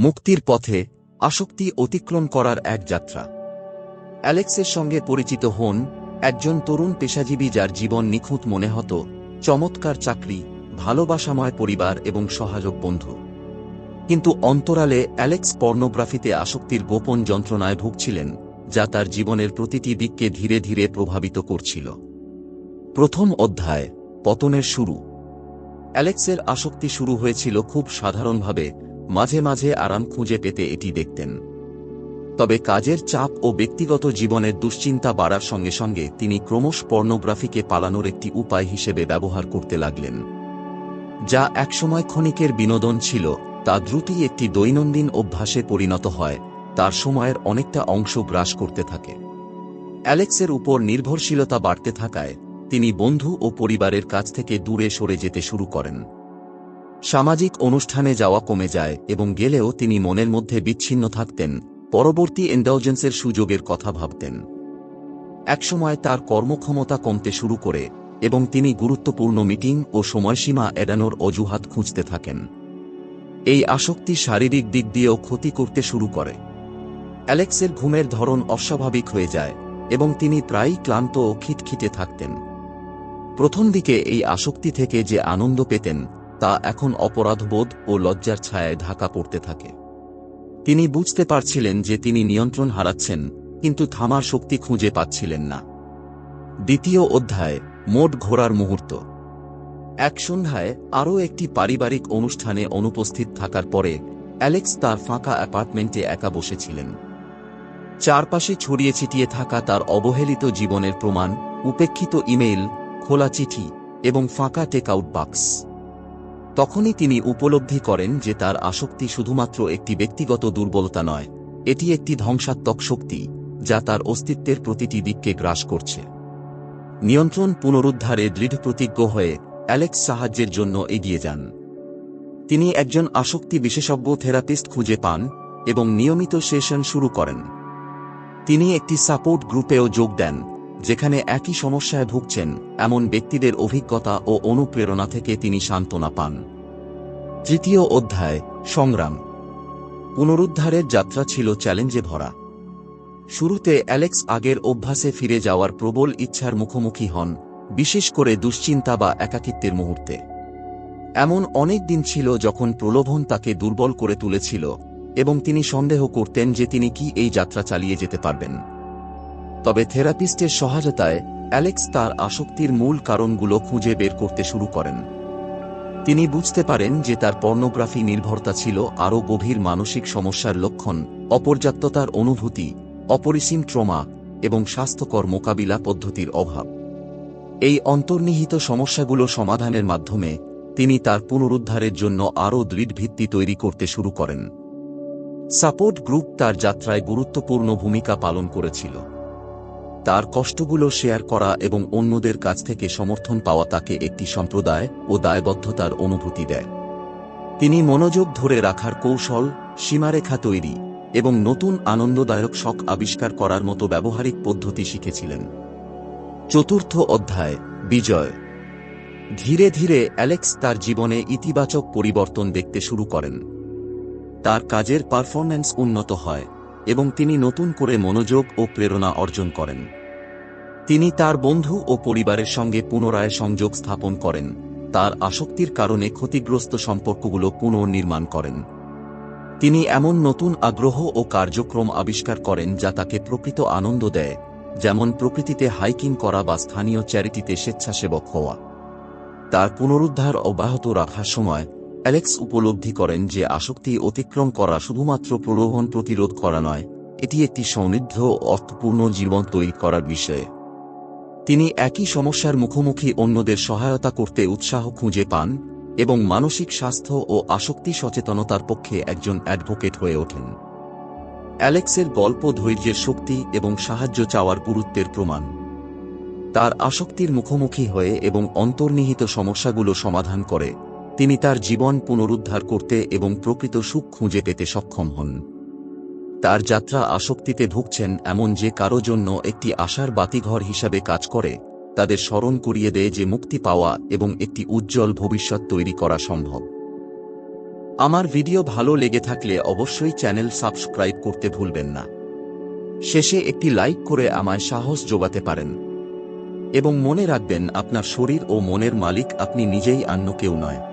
মুক্তির পথে আসক্তি অতিক্রম করার এক যাত্রা। অ্যালেক্সের সঙ্গে পরিচিত হন একজন তরুণ পেশাজীবী যার জীবন নিখুঁত মনে হতো, চমৎকার চাকরি, ভালোবাসাময় পরিবার এবং সহায়ক বন্ধু। কিন্তু অন্তরালে অ্যালেক্স পর্নোগ্রাফিতে আসক্তির গোপন যন্ত্রণায় ভুগছিলেন, যা তার জীবনের প্রতিটি দিককে ধীরে ধীরে প্রভাবিত করছিল। প্রথম অধ্যায়, পতনের শুরু। অ্যালেক্সের আসক্তি শুরু হয়েছিল খুব সাধারণভাবে মাঝে মাঝে আরাম খুঁজে পেতে এটি দেখতেন। তবে কাজের চাপ ও ব্যক্তিগত জীবনের দুশ্চিন্তা বাড়ার সঙ্গে সঙ্গে তিনি ক্রমশ পর্নোগ্রাফিকে পালানোর একটি উপায় হিসেবে ব্যবহার করতে লাগলেন। যা একসময় ক্ষণিকের বিনোদন ছিল, তা দ্রুতই একটি দৈনন্দিন অভ্যাসে পরিণত হয়, তার সময়ের অনেকটা অংশ গ্রাস করতে থাকে। অ্যালেক্সের উপর নির্ভরশীলতা বাড়তে থাকায়, তিনি বন্ধু ও পরিবারের কাছ থেকে দূরে সরে যেতে শুরু করেন। সামাজিক অনুষ্ঠানে যাওয়া কমে যায় এবং গেলেও তিনি মনের মধ্যে বিচ্ছিন্ন থাকতেন, পরবর্তী এন্ডাউজেন্সের সুযোগের কথা ভাবতেন। একসময় তার কর্মক্ষমতা কমতে শুরু করে এবং তিনি গুরুত্বপূর্ণ মিটিং ও সময়সীমা এড়ানোর অজুহাত খুঁজতে থাকেন। এই আসক্তি শারীরিক দিক দিয়েও ক্ষতি করতে শুরু করে। অ্যালেক্সের ঘুমের ধরন অস্বাভাবিক হয়ে যায় এবং তিনি প্রায়ই ক্লান্ত ও খিটখিটে থাকতেন। প্রথম দিকে এই আসক্তি থেকে যে আনন্দ পেতেন তা এখন অপরাধবোধ ও লজ্জার ছায়ায় ঢাকা পড়তে থাকে। তিনি বুঝতে পারছিলেন যে তিনি নিয়ন্ত্রণ হারাচ্ছেন, কিন্তু থামার শক্তি খুঁজে পাচ্ছিলেন না। দ্বিতীয় অধ্যায়, মোট ঘোরার মুহূর্ত। এক সন্ধ্যায় আরও একটি পারিবারিক অনুষ্ঠানে অনুপস্থিত থাকার পরে অ্যালেক্স তার ফাঁকা অ্যাপার্টমেন্টে একা বসেছিলেন। চারপাশে ছড়িয়ে ছিটিয়ে থাকা তার অবহেলিত জীবনের প্রমাণ, উপেক্ষিত ইমেইল, খোলা চিঠি এবং ফাঁকা টেকআউট বাক্স। তখনই তিনি উপলব্ধি করেন যে তার আসক্তি শুধুমাত্র একটি ব্যক্তিগত দুর্বলতা নয়, এটি একটি ধ্বংসাত্মক শক্তি, যা তার অস্তিত্বের প্রতিটি দিককে গ্রাস করছে। নিয়ন্ত্রণ পুনরুদ্ধারে দৃঢ় প্রতিজ্ঞ হয়ে অ্যালেক্স সাহায্যের জন্য এগিয়ে যান। তিনি একজন আসক্তি বিশেষজ্ঞ থেরাপিস্ট খুঁজে পান এবং নিয়মিত সেশন শুরু করেন। তিনি একটি সাপোর্ট গ্রুপেও যোগ দেন যেখানে একই সমস্যায় ভুগছেন এমন ব্যক্তিদের অভিজ্ঞতা ও অনুপ্রেরণা থেকে তিনি সান্ত্বনা পান। তৃতীয় অধ্যায়, সংগ্রাম। পুনরুদ্ধারের যাত্রা ছিল চ্যালেঞ্জে ভরা। শুরুতে অ্যালেক্স আগের অভ্যাসে ফিরে যাওয়ার প্রবল ইচ্ছার মুখোমুখি হন, বিশেষ করে দুশ্চিন্তা বা একাকিত্বের মুহূর্তে। এমন অনেক দিন ছিল যখন প্রলোভন তাকে দুর্বল করে তুলেছিল এবং তিনি সন্দেহ করতেন যে তিনি কি এই যাত্রা চালিয়ে যেতে পারবেন। তবে থেরাপিস্টের সহায়তায় অ্যালেক্স তার আসক্তির মূল কারণগুলো খুঁজে বের করতে শুরু করেন। তিনি বুঝতে পারেন যে তার পর্নোগ্রাফি নির্ভরতা ছিল আরও গভীর মানসিক সমস্যার লক্ষণ, অপর্যাপ্ততার অনুভূতি, অপরিসীম ট্রমা এবং স্বাস্থ্যকর মোকাবিলা পদ্ধতির অভাব। এই অন্তর্নিহিত সমস্যাগুলো সমাধানের মাধ্যমে তিনি তার পুনরুদ্ধারের জন্য আরও দৃঢ় ভিত্তি তৈরি করতে শুরু করেন। সাপোর্ট গ্রুপ তার যাত্রায় গুরুত্বপূর্ণ ভূমিকা পালন করেছিল। তার কষ্টগুলো শেয়ার করা এবং অন্যদের কাছ থেকে সমর্থন পাওয়া তাকে একটি সম্প্রদায় ও দায়বদ্ধতার অনুভূতি দেয়। তিনি মনোযোগ ধরে রাখার কৌশল, সীমারেখা তৈরি এবং নতুন আনন্দদায়ক শখ আবিষ্কার করার মতো ব্যবহারিক পদ্ধতি শিখেছিলেন। চতুর্থ অধ্যায়, বিজয়। ধীরে ধীরে অ্যালেক্স তার জীবনে ইতিবাচক পরিবর্তন দেখতে শুরু করেন। তার কাজের পারফরম্যান্স উন্নত হয়। এবং তিনি নতুন করে মনোযোগ ও প্রেরণা অর্জন করেন। তিনি তার বন্ধু ও পরিবারের সঙ্গে পুনরায় সংযোগ স্থাপন করেন। তার আসক্তির কারণে ক্ষতিগ্রস্ত সম্পর্কগুলো পুনর্নির্মাণ করেন। তিনি এমন নতুন আগ্রহ ও কার্যক্রম আবিষ্কার করেন যা তাকে প্রকৃত আনন্দ দেয়, যেমন প্রকৃতিতে হাইকিং করা বা স্থানীয় চ্যারিটিতে স্বেচ্ছাসেবক হওয়া। তার পুনরুদ্ধার অব্যাহত রাখার সময় অ্যালেক্স উপলব্ধি করেন যে আসক্তি অতিক্রম করা শুধুমাত্র প্রলোভন প্রতিরোধ করা নয়, এটি একটি সমৃদ্ধ, অর্থপূর্ণ জীবন তৈরি করার বিষয়ে। তিনি একই সমস্যার মুখোমুখি অন্যদের সহায়তা করতে উৎসাহ খুঁজে পান এবং মানসিক স্বাস্থ্য ও আসক্তি সচেতনতার পক্ষে একজন অ্যাডভোকেট হয়ে ওঠেন। অ্যালেক্সের গল্প ধৈর্যের শক্তি এবং সাহায্য চাওয়ার গুরুত্বের প্রমাণ। তার আসক্তির মুখোমুখি হয়ে এবং অন্তর্নিহিত সমস্যাগুলো সমাধান করে। তিনি তার জীবন পুনরুদ্ধার করতে এবং প্রকৃত সুখ খুঁজে পেতে সক্ষম হন। তার যাত্রা আসক্তিতে ভুগছেন এমন যে কারও জন্য একটি আশার বাতিঘর হিসাবে কাজ করে, তাদের স্মরণ করিয়ে দেয় যে মুক্তি পাওয়া এবং একটি উজ্জ্বল ভবিষ্যৎ তৈরি করা সম্ভব। আমার ভিডিও ভালো লেগে থাকলে অবশ্যই চ্যানেল সাবস্ক্রাইব করতে ভুলবেন না। শেষে একটি লাইক করে আমায় সাহস যোগাতে পারেন। এবং মনে রাখবেন, আপনার শরীর ও মনের মালিক আপনি নিজেই অন্য কেউ নয়।